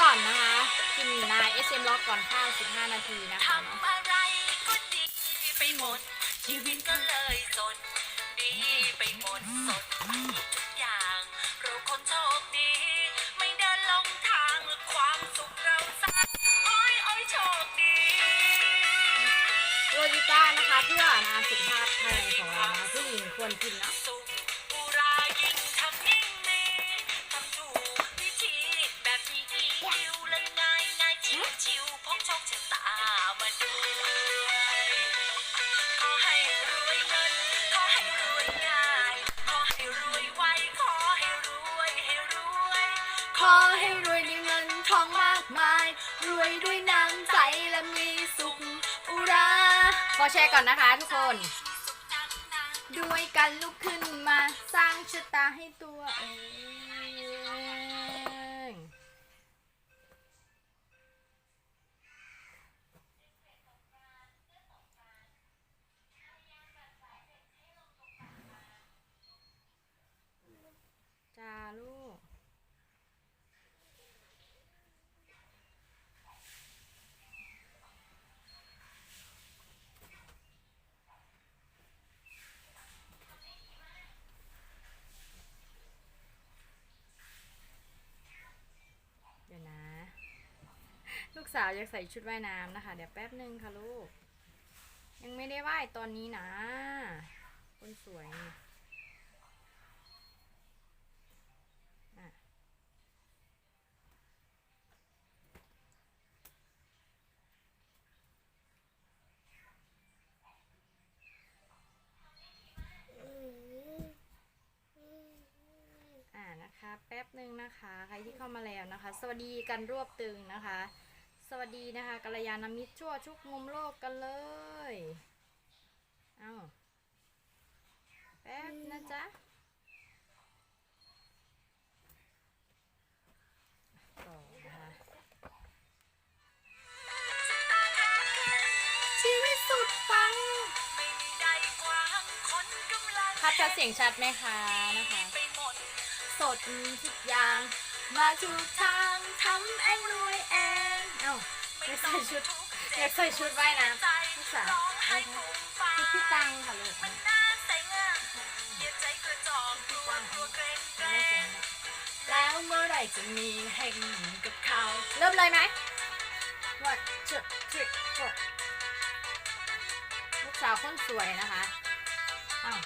ก่อนนะคะ กินนาย SM ล็อกก่อนข้าว 15 นาทีนะคะเนาะทำอะไรก็ดีไปหมด ชีวิตก็เลยสดดีไปหมดสดทุกอย่างเราคนโชคดี ไม่เดินลงทางความสุขเราสร้างโอ้ยโอ้ยโชคดีโรจิต้านะคะเพื่อนะสุขภาพภาย ขอให้รวยด้วยเงินทองมากมาย รวยด้วยน้ำใจและมีสุขอุราขอแชร์ก่อนนะคะทุกคนสุขนักหนาด้วยกันลุกขึ้นมาสร้างชะตาให้ตัวเอง สาวอยากใส่ชุดว่ายน้ำนะคะ เดี๋ยวแป๊บนึงค่ะลูก ยังไม่ได้ว่ายตอนนี้นะ คนสวยนี่อะอ่านะคะแป๊บหนึ่งนะคะ ใครที่เข้ามาแล้วนะคะ สวัสดีกันรวบตึงนะคะ สวัสดีนะคะกัลยาณมิตรชั่วทุกมุมโลกกันเลย เอ้าแป๊บนะจ๊ะต่อนะคะชีวิตสุดปังไม่มีใดกว้างคนกำลังครับชัดเสียงชัดไหมคะนะคะไปหมดสดทุกอย่าง มาถูกทางทำเองรวย ใส่ชุดอยากใส่ชุดว่ายน้ำลูกสาวเอาค่ะชุดพี่ตังค่ะลูกมันน่าเซ็งอะอย่าใจกระจอกกลัวกลัวเกรงเกรไม่เสียงงแล้วเมื่อไหร่จะมีแห่งกับเขา เริ่มเลยไหม one two three four ลูกสาวคนสวยนะคะอ้าว